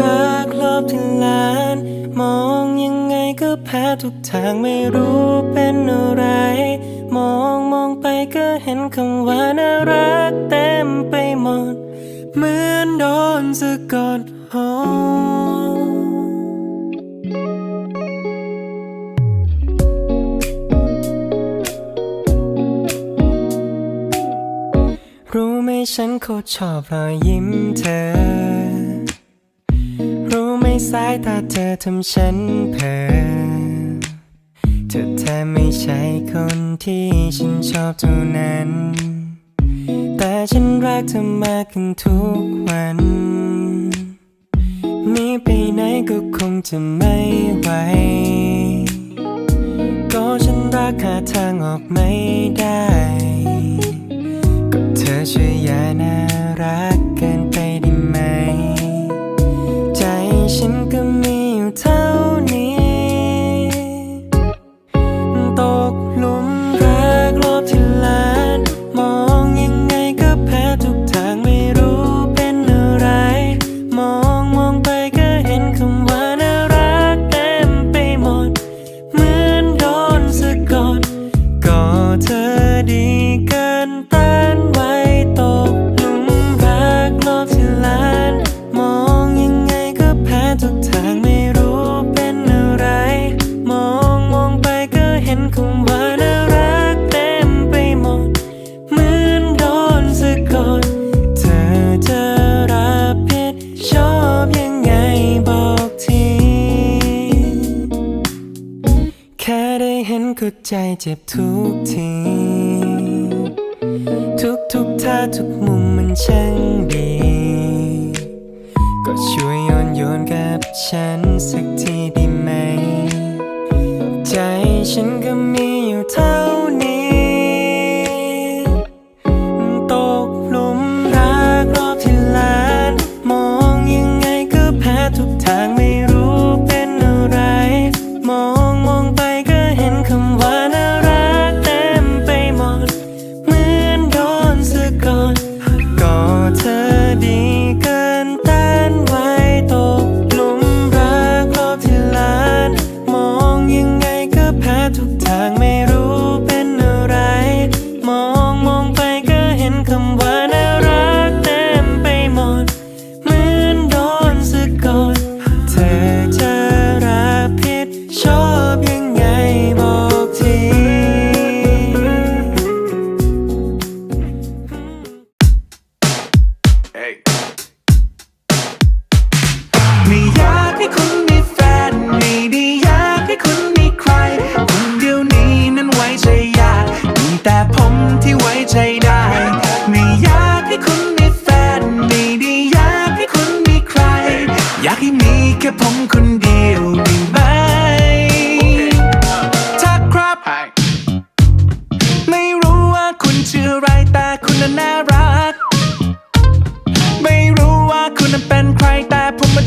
รักรอบที่ล้าน มองยังไงก็แพ้ทุกทางไม่รู้เป็นอะไร มองมองไปก็เห็นคำว่าน่ารักเต็มไปหมด เหมือนโดนสะกดหอรู้ไหมฉันโคตรชอบรอยยิ้มเธอ สายตาเธอทำฉันเพ้อเธอแทบไม่ใช่คนที่ฉันชอบเท่านั้น แต่ฉันรักเธอมากขึ้นทุกวันนีไปไหนก็คงจะไม่ไหว ก็ฉันรักหาทางออกไม่ได้ เท่านี้ ตกหลุมรักรอบที่ล้านมองยังไงก็แพ้ทุกทางไม่รู้เป็นอะไร มองมองไปก็เห็นคำว่าน่ารักเต็มไปหมด เหมือนโดนสะกดก็เธอดีเกินต้านไว้ตกหลุมรักรอบที่ล้านมองยังไงก็แพ้ทุกทางไม่ ก็ใจเจ็บทุกที ทุกทุกท่าทุกมุมมันช่าง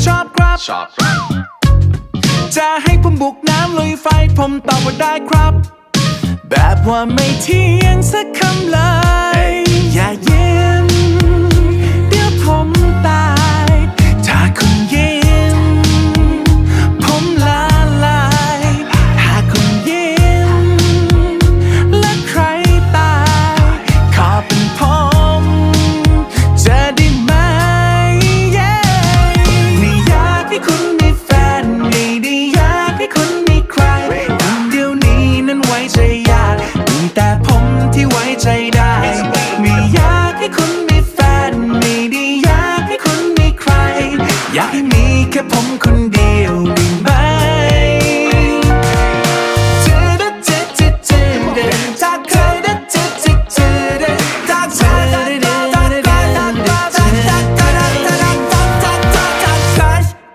แต่ผมมาชอบครับ Shop. จะให้ผมบุกน้ำลุยไฟผมตอบว่าได้ครับ แบบว่าไม่เที่ยงสักคำเลย แค่ผมคนเดียวได้ไหม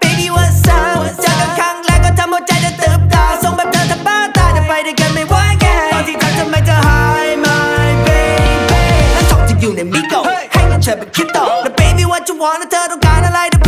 Baby what's up เจอกันครั้งแรกก็ทำหัวใจจะตื่นตาส่งแบบเธอทำบ้าตายจะไปด้วยกันไม่ไหวแกตอนที่เธอทำไมเธอหาย my baby แล้วทองที่อยู่ในมิโกะให้เงินเธอไปคิดต่อแล้ว baby what you want แล้วเธอต้องการอะไรเดี๋ยวพี่จะเอามา